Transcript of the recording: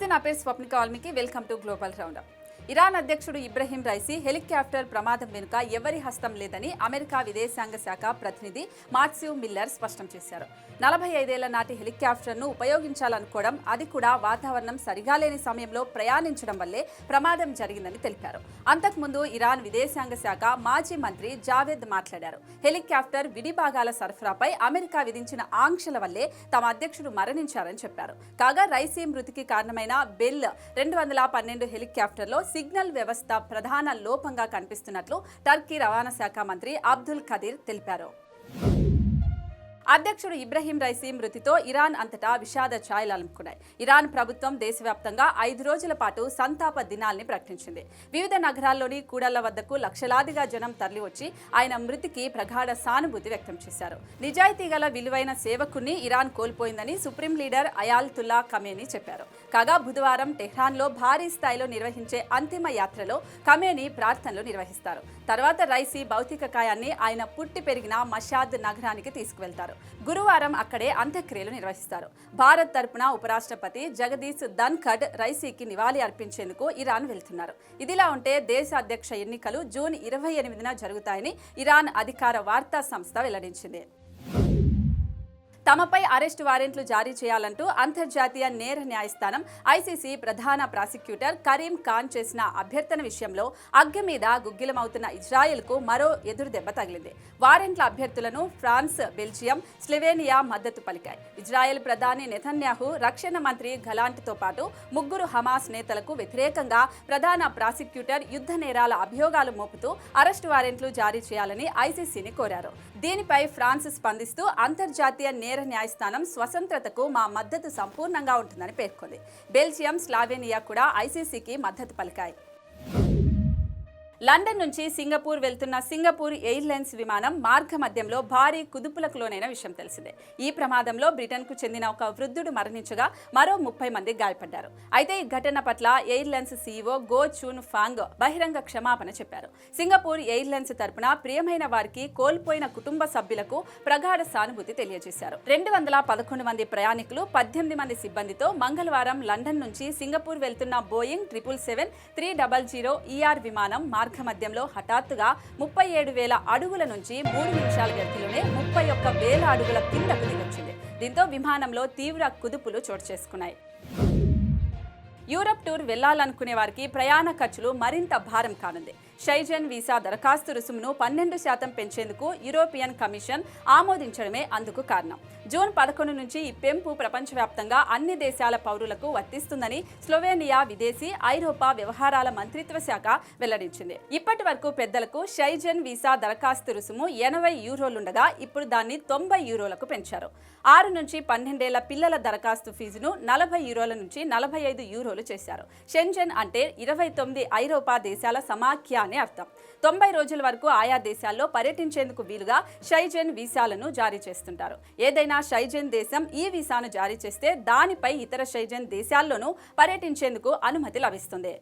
నా పేరు Swapnika Valmiki. Welcome to global roundup. Iran అధ్యక్షుడు ఇబ్రహీం రైసీ హెలికాప్టర్ ప్రమాదం వెనుక ఎవరి హస్తం లేదని అమెరికా విదేశాంగ శాఖ ప్రతినిధి మార్సివ్ మిల్లర్ స్పష్టం చేశారు. నలభై ఐదేళ్ళ నాటి హెలికాప్టర్ను ఉపయోగించాలనుకోవడం అది కూడా వాతావరణం సరిగా లేని సమయంలో ప్రయాణించడం వల్లే ప్రమాదం జరిగిందని తెలిపారు. అంతకుముందు ఇరాన్ విదేశాంగ శాఖ మాజీ మంత్రి జావేద్ మాట్లాడారు. హెలికాప్టర్ విడిభాగాల సరఫరాపై అమెరికా విధించిన ఆంక్షల వల్లే తమ అధ్యక్షుడు మరణించారని చెప్పారు. కాగా రైసీ మృతికి కారణమైన బెల్ రెండు వందల పన్నెండు హెలికాప్టర్లో సిగ్నల్ వ్యవస్థ ప్రధాన లోపంగా కనిపిస్తున్నట్లు టర్కీ రవాణా శాఖ మంత్రి అబ్దుల్ ఖదీర్ తెలిపారు. అధ్యక్షుడు ఇబ్రహీం రైసీ మృతితో ఇరాన్ అంతటా విషాద ఛాయలు అలుముకున్నాయి. ఇరాన్ ప్రభుత్వం దేశవ్యాప్తంగా ఐదు రోజుల పాటు సంతాప దినాల్ని ప్రకటించింది. వివిధ నగరాల్లోని కూడళ్ళ వద్దకు లక్షలాదిగా జనం తరలివచ్చి ఆయన మృతికి ప్రగాఢ సానుభూతి వ్యక్తం చేశారు. నిజాయితీ గల విలువైన సేవకుని ఇరాన్ కోల్పోయిందని సుప్రీం లీడర్ అయాల్తుల్లా కమేని చెప్పారు. కాగా బుధవారం టెహ్రాన్లో భారీ స్థాయిలో నిర్వహించే అంతిమ యాత్రలో కమేని ప్రార్థనలు నిర్వహిస్తారు. తర్వాత రైసీ భౌతిక కాయాన్ని ఆయన పుట్టి పెరిగిన మషాద్ నగరానికి తీసుకువెళ్తారు. గురువారం అక్కడే అంత్యక్రియలు నిర్వహిస్తారు. భారత్ తరపున ఉపరాష్ట్రపతి జగదీష్ ధన్ఖడ్ రైసీకి నివాళి అర్పించేందుకు ఇరాన్ వెళ్తున్నారు. ఇదిలా ఉంటే దేశ అధ్యక్ష ఎన్నికలు జూన్ ఇరవై ఎనిమిదిన జరుగుతాయని ఇరాన్ అధికార వార్తా సంస్థ వెల్లడించింది. తమపై అరెస్టు వారెంట్లు జారీ చేయాలంటూ అంతర్జాతీయ నేర న్యాయస్థానం ఐసీసీ ప్రధాన ప్రాసిక్యూటర్ కరీం ఖాన్ చేసిన అభ్యర్థన విషయంలో అగ్గి మీద గుగ్గిలమవుతున్న ఇజ్రాయెల్కు మరో ఎదురు దెబ్బ తగిలింది. వారెంట్ల అభ్యర్థులను ఫ్రాన్స్ బెల్జియం స్లెవేనియా మద్దతు పలికాయి. ఇజ్రాయెల్ ప్రధాని నెతన్యాహు రక్షణ మంత్రి గలాంట్తో పాటు ముగ్గురు హమాస్ నేతలకు వ్యతిరేకంగా ప్రధాన ప్రాసిక్యూటర్ యుద్ధ నేరాల అభియోగాలు మోపుతూ అరెస్టు వారెంట్లు జారీ చేయాలని ఐసీసీని కోరారు. దీనిపై ఫ్రాన్స్ స్పందిస్తూ అంతర్జాతీయ నేర న్యాయస్థానం స్వతంత్రతకు మా మద్దతు సంపూర్ణంగా ఉంటుందని పేర్కొంది. బెల్జియం స్లావేనియా కూడా ఐసీసీకి మద్దతు పలికాయి. లండన్ నుంచి సింగపూర్ వెళ్తున్న సింగపూర్ ఎయిర్లైన్స్ విమానం మార్గ మధ్యంలో భారీ కుదుపులకు లోనైన విషయం తెలిసిందే. ఈ ప్రమాదంలో బ్రిటన్కు చెందిన ఒక వృద్ధుడు మరణించగా మరో ముప్పై మంది గాయపడ్డారు. అయితే ఈ ఘటన పట్ల airlines CEO Goh Choon Phong బహిరంగ క్షమాపణ చెప్పారు. సింగపూర్ ఎయిర్లైన్స్ తరపున ప్రియమైన వారికి కోల్పోయిన కుటుంబ సభ్యులకు ప్రగాఢ సానుభూతి తెలియజేశారు. రెండు వందల పదకొండు మంది ప్రయాణికులు పద్దెనిమిది మంది సిబ్బందితో మంగళవారం లండన్ నుంచి సింగపూర్ వెళ్తున్న Boeing triple seven three double zero ER విమానం మార్గ మధ్యంలో హఠాత్తుగా ముప్పై ఏడు వేల అడుగుల నుంచి మూడు నిమిషాల వ్యక్తిలోనే ముప్పై ఒక్క వేల అడుగుల కిందకు దిగొచ్చింది. దీంతో విమానంలో తీవ్ర కుదుపులు చోటు చేసుకున్నాయి. యూరప్ టూర్ వెళ్ళాలనుకునే వారికి ప్రయాణ ఖర్చులు మరింత భారం కానుంది. షైజన్ వీసా దరఖాస్తు రుసుమును పన్నెండు శాతం పెంచేందుకు యూరోపియన్ కమిషన్ ఆమోదించడమే అందుకు కారణం. జూన్ పదకొండు నుంచి ఈ పెంపు ప్రపంచవ్యాప్తంగా అన్ని దేశాల పౌరులకు వర్తిస్తుందని స్లోవేనియా విదేశీ ఐరోపా వ్యవహారాల మంత్రిత్వ శాఖ వెల్లడించింది. ఇప్పటి వరకు పెద్దలకు షైజన్ వీసా దరఖాస్తు రుసుము ఎనభై యూరోలుండగా ఇప్పుడు దాన్ని తొంభై యూరోలకు పెంచారు. ఆరు నుంచి పన్నెండేళ్ళ పిల్లల దరఖాస్తు ఫీజును నలభై యూరోల నుంచి నలభై ఐదు యూరోలు చేశారు. షెంజన్ అంటే ఇరవై తొమ్మిది ఐరోపా దేశాల సమాఖ్య అని అర్థం. తొంభై రోజుల వరకు ఆయా దేశాల్లో పర్యటించేందుకు వీలుగా షైజెన్ వీసాలను జారీ చేస్తుంటారు. ఏదైనా షైజెన్ దేశం ఈ వీసాను జారీ చేస్తే దానిపై ఇతర షైజెన్ దేశాల్లోనూ పర్యటించేందుకు అనుమతి లభిస్తుంది.